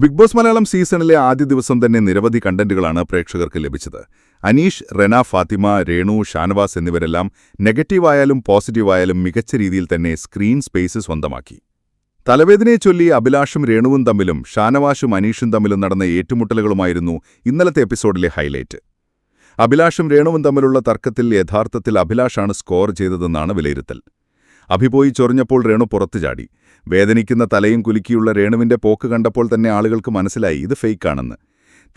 Big boss Malayalam സീസണിലെ ആദ്യ ദിവസം തന്നെ നിരവധി കണ്ടന്റുകളാണ് പ്രേക്ഷകർക്ക് ലഭിച്ചത്. അനീഷ് റെന ഫാത്തിമ രേണു ഷാനവാസ് എന്നിവരെല്ലാം നെഗറ്റീവായാലും പോസിറ്റീവായാലും മികച്ച രീതിയിൽ തന്നെ സ്ക്രീൻ സ്പേസ് സ്വന്തമാക്കി. തലവേദനയെ ചൊല്ലി അഭിലാഷും രേണുവും തമ്മിലും ഷാനവാഷും അനീഷും തമ്മിലും നടന്ന ഏറ്റുമുട്ടലുകളുമായിരുന്നു ഇന്നലത്തെ എപ്പിസോഡിലെ ഹൈലൈറ്റ്. അഭിലാഷും രേണുവും തമ്മിലുള്ള തർക്കത്തിൽ യഥാർത്ഥത്തിൽ അഭിലാഷാണ് സ്കോർ ചെയ്തതെന്നാണ് വിലയിരുത്തൽ. അഭിപോയി ചൊറിഞ്ഞപ്പോൾ രേണു പുറത്തു ചാടി. വേദനിക്കുന്ന തലയും കുലുക്കിയുള്ള രേണുവിന്റെ പോക്ക് കണ്ടപ്പോൾ തന്നെ ആളുകൾക്ക് മനസ്സിലായി ഇത് ഫേക്കാണെന്ന്.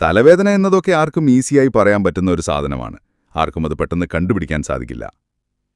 തലവേദന എന്നതൊക്കെ ആർക്കും ഈസിയായി പറയാൻ പറ്റുന്ന ഒരു സാധനമാണ്. ആർക്കും അത് പെട്ടെന്ന് കണ്ടുപിടിക്കാൻ സാധിക്കില്ല.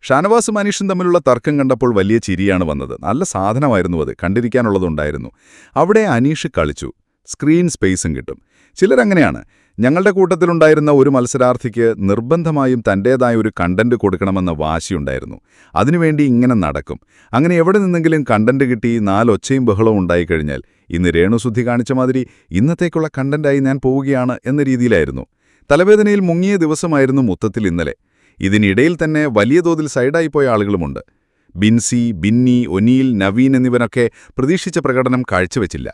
ഷാനവാസും അനീഷും തമ്മിലുള്ള തർക്കം കണ്ടപ്പോൾ വലിയ ചിരിയാണ് വന്നത്. നല്ല സാധനമായിരുന്നു അത് കണ്ടിരിക്കാനുള്ളതുണ്ടായിരുന്നു. അവിടെ അനീഷ് കളിച്ചു. സ്ക്രീൻ സ്പേസും കിട്ടും. ചിലരങ്ങനെയാണ്. ഞങ്ങളുടെ കൂട്ടത്തിലുണ്ടായിരുന്ന ഒരു മത്സരാർത്ഥിക്ക് നിർബന്ധമായും തന്റേതായ ഒരു കണ്ടന്റ് കൊടുക്കണമെന്ന വാശിയുണ്ടായിരുന്നു. അതിനുവേണ്ടി ഇങ്ങനെ നടക്കും. അങ്ങനെ എവിടെ നിന്നെങ്കിലും കണ്ടന്റ് കിട്ടി നാലൊച്ചയും ബഹളവും ഉണ്ടായിക്കഴിഞ്ഞാൽ ഇന്ന് രേണുശുദ്ധി കാണിച്ച മാതിരി ഇന്നത്തേക്കുള്ള കണ്ടന്റായി ഞാൻ പോവുകയാണ് എന്ന രീതിയിലായിരുന്നു. തലവേദനയിൽ മുങ്ങിയ ദിവസമായിരുന്നു മൊത്തത്തിൽ ഇന്നലെ. ഇതിനിടയിൽ തന്നെ വലിയ തോതിൽ സൈഡായിപ്പോയ പോയ ആളുകളുമുണ്ട്. ബിൻസി ബിന്നി ഒനീൽ നവീൻ എന്നിവരൊക്കെ പ്രതീക്ഷിച്ച പ്രകടനം കാഴ്ചവെച്ചില്ല.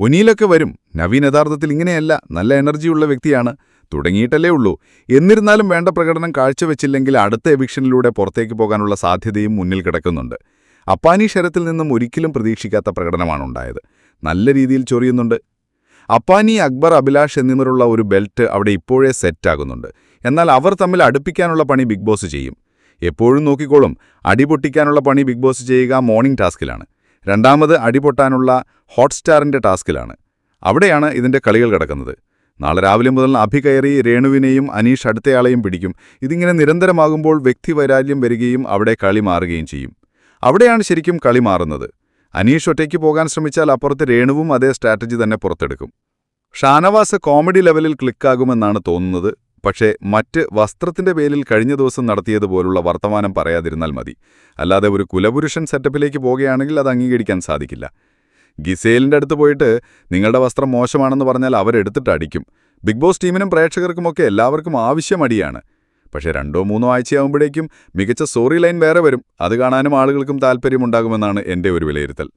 ഒനീലൊക്കെ വരും. നവീൻ യഥാർത്ഥത്തിൽ ഇങ്ങനെയല്ല നല്ല എനർജിയുള്ള വ്യക്തിയാണ്. തുടങ്ങിയിട്ടല്ലേ ഉള്ളൂ. എന്നിരുന്നാലും വേണ്ട പ്രകടനം കാഴ്ചവെച്ചില്ലെങ്കിൽ അടുത്ത എവിക്ഷനിലൂടെ പുറത്തേക്ക് പോകാനുള്ള സാധ്യതയും മുന്നിൽ കിടക്കുന്നുണ്ട്. അപ്പാനി ശരത്തിൽ നിന്നും ഒരിക്കലും പ്രതീക്ഷിക്കാത്ത പ്രകടനമാണുണ്ടായത് നല്ല രീതിയിൽ ചൊറിയുന്നുണ്ട്. അപ്പാനി അക്ബർ അഭിലാഷ് എന്നിവരുള്ള ഒരു ബെൽറ്റ് അവിടെ ഇപ്പോഴേ സെറ്റാകുന്നുണ്ട് എന്നാൽ അവർ തമ്മിൽ അടുപ്പിക്കാനുള്ള പണി ബിഗ് ബോസ് ചെയ്യും. എപ്പോഴും നോക്കിക്കോളും അടിപൊട്ടിക്കാനുള്ള പണി ബിഗ് ബോസ് ചെയ്യുക മോർണിംഗ് ടാസ്കിലാണ് രണ്ടാമത് അടിപൊട്ടാനുള്ള ഹോട്ട്സ്റ്റാറിന്റെ ടാസ്കിലാണ്. അവിടെയാണ് ഇതിന്റെ കളികൾ കിടക്കുന്നത്. നാളെ രാവിലെ മുതൽ അഭി കയറി രേണുവിനെയും അനീഷ് അടുത്തയാളെയും പിടിക്കും. ഇതിങ്ങനെ നിരന്തരമാകുമ്പോൾ വ്യക്തിവൈരാല്യം വരികയും അവിടെ കളി മാറുകയും ചെയ്യും. അവിടെയാണ് ശരിക്കും കളി മാറുന്നത്. അനീഷ് ഒറ്റയ്ക്ക് പോകാൻ ശ്രമിച്ചാൽ അപ്പുറത്ത് രേണുവും അതേ സ്ട്രാറ്റജി തന്നെ പുറത്തെടുക്കും. ഷാനവാസ് കോമഡി ലെവലിൽ ക്ലിക്കാകുമെന്നാണ് തോന്നുന്നത്. പക്ഷേ മറ്റ് വസ്ത്രത്തിന്റെ പേരിൽ കഴിഞ്ഞ ദിവസം നടത്തിയതുപോലുള്ള വർത്തമാനം പറയാതിരുന്നാൽ മതി. അല്ലാതെ ഒരു കുലപുരുഷൻ സെറ്റപ്പിലേക്ക് പോകുകയാണെങ്കിൽ അത് അംഗീകരിക്കാൻ സാധിക്കില്ല. ഗിസേലിന്റെ അടുത്ത് പോയിട്ട് നിങ്ങളുടെ വസ്ത്രം മോശമാണെന്ന് പറഞ്ഞാൽ അവരെടുത്തിട്ട് അടിക്കും. ബിഗ് ബോസ് ടീമിനും പ്രേക്ഷകർക്കുമൊക്കെ എല്ലാവർക്കും ആവശ്യം അടിയാണ്. പക്ഷേ രണ്ടോ മൂന്നോ ആഴ്ചയാകുമ്പോഴേക്കും മികച്ച സ്റ്റോറി ലൈൻ വേറെ വരും. അത് കാണാനും ആളുകൾക്കും താല്പര്യമുണ്ടാകുമെന്നാണ് എന്റെ ഒരു വിലയിരുത്തൽ.